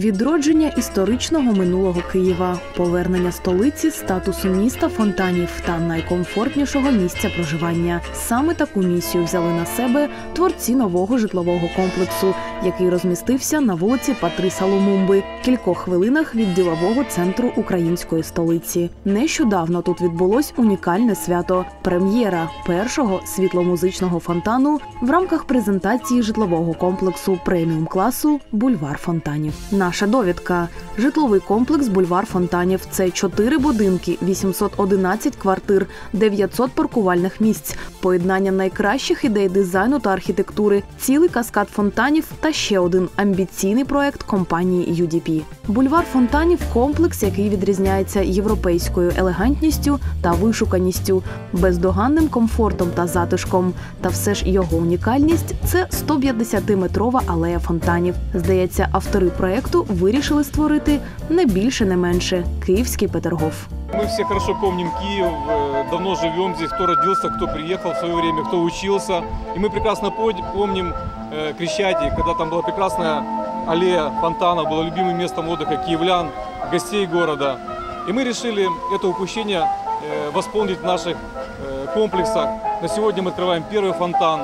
Відродження історичного минулого Києва, повернення столиці, статусу міста фонтанів та найкомфортнішого місця проживання. Саме таку місію взяли на себе творці нового житлового комплексу, який розмістився на вулиці Патриса Лумумби, кількох хвилинах від ділового центру української столиці. Нещодавно тут відбулось унікальне свято прем'єра першого світломузичного фонтану в рамках презентації житлового комплексу преміум класу Бульвар фонтанів. Наша довідка: житловий комплекс Бульвар фонтанів це чотири будинки, 811 квартир, 900 паркувальних місць, поєднання найкращих ідей дизайну та архітектури, цілий каскад фонтанів та ще один амбіційний проект компанії UDP. Бульвар фонтанів комплекс, який відрізняється європейською елегантністю та вишуканістю, бездоганним комфортом та затишком. Та все ж його унікальність це 150-метрова алея фонтанів. Здається, автори проекту вирішили створити не більше, не менше київський Петергоф. Мы все хорошо помним Киев, э, давно живем здесь, кто родился, кто приехал в свое время, кто учился. И мы прекрасно под- помним э, Крещатик, когда там была прекрасная аллея фонтана, было любимым местом отдыха киевлян, гостей города. И мы решили это упущение э, восполнить в наших э, комплексах. На сегодня мы открываем первый фонтан.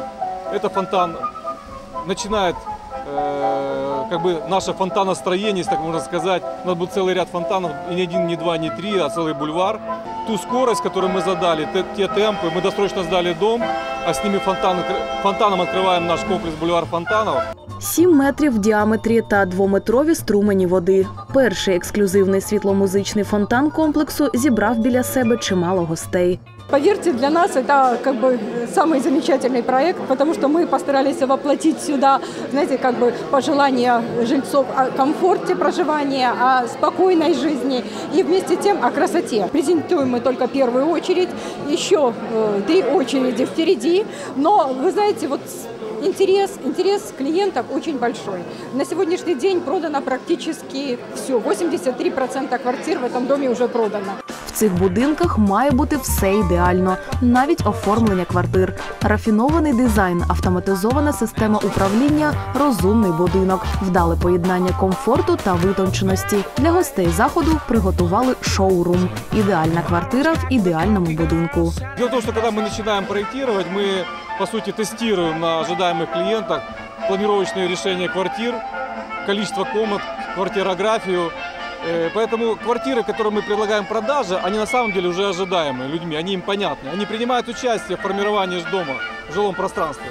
Это фонтан начинает э, как бы наше фонтаностроение, если так можно сказать. У нас будет целый ряд фонтанов, и не один, не два, не три, а целый бульвар. Ту скорость, которую мы задали, те, те темпы, мы досрочно сдали дом, а с ними фонтан, фонтаном открываем наш комплекс бульвар фонтанов. 7 метрів в діаметрі та двометрові струмені води. Перший ексклюзивний світломузичний фонтан комплексу зібрав біля себе чимало гостей. Поверьте, для нас это как бы самый замечательный проект, потому что мы постарались воплотить сюда, знаете, как бы пожелания жильцов о комфорте проживания, о спокойной жизни и вместе тем о красоте. Презентуем мы только первую очередь, еще э, три очереди впереди, но вы знаете, вот интерес, интерес клиентов очень большой. На сегодняшний день продано практически все, 83% квартир в этом доме уже продано. В цих будинках має бути все ідеально, навіть оформлення квартир, рафінований дизайн, автоматизована система управління, розумний будинок, вдале поєднання комфорту та витонченості. Для гостей заходу приготували шоурум. Ідеальна квартира в ідеальному будинку. Дело в том, что когда мы начинаем проектировать, мы по сути тестируем на ожидаемых клиентах планировочные решения квартир, количество комнат, квартирографию. Э, Поэтому квартиры, которые мы предлагаем в продаже, они на самом деле уже ожидаемые людьми, они им понятны. Они принимают участие в формировании дома, в жилом пространстве.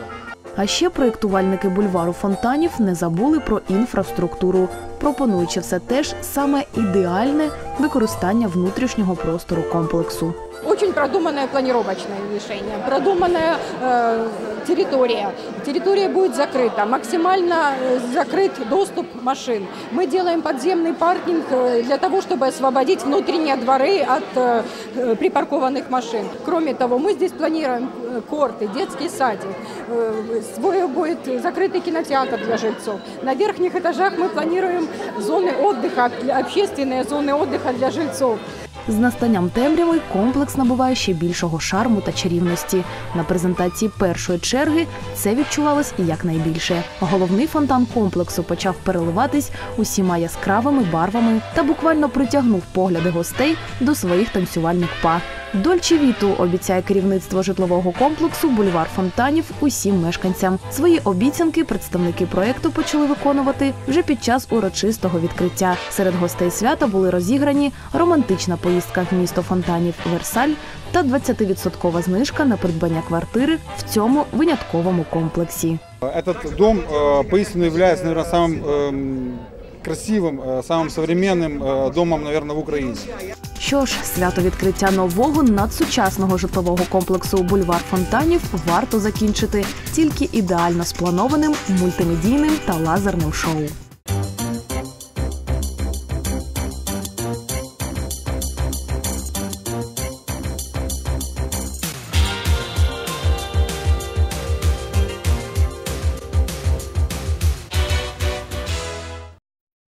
А ще проєктувальники бульвару фонтанів не забули про інфраструктуру, Пропонуючи все теж саме ідеальне використання внутрішнього простору комплексу. Очень продуманное планировочное решение, продуманная э, территория. Территория будет закрыта, максимально э, закрыт доступ машин. Мы делаем подземный паркинг э, для того, чтобы освободить внутренние дворы от э, э, припаркованных машин. Кроме того, мы здесь планируем корты, детский садик, э, будет закрытый кинотеатр для жильцов. На верхних этажах мы планируем зоны отдыха, общественные зоны отдыха для жильцов. З настанням темряви комплекс набуває ще більшого шарму та чарівності. На презентації першої черги це відчувалось якнайбільше. Головний фонтан комплексу почав переливатись усіма яскравими барвами та буквально притягнув погляди гостей до своїх танцювальних па. Дольче віту обіцяє керівництво житлового комплексу Бульвар фонтанів усім мешканцям. Свої обіцянки представники проекту почали виконувати вже під час урочистого відкриття. Серед гостей свята були розіграні романтична поїздка в місто фонтанів Версаль та 20% знижка на придбання квартири в цьому винятковому комплексі. Этот дом э, поистину является, наверное, самым эм, красивым, э, самым современным э, домом, наверное, в Украине. Що ж, свято відкриття нового надсучасного житлового комплексу Бульвар фонтанів варто закінчити тільки ідеально спланованим мультимедійним та лазерним шоу.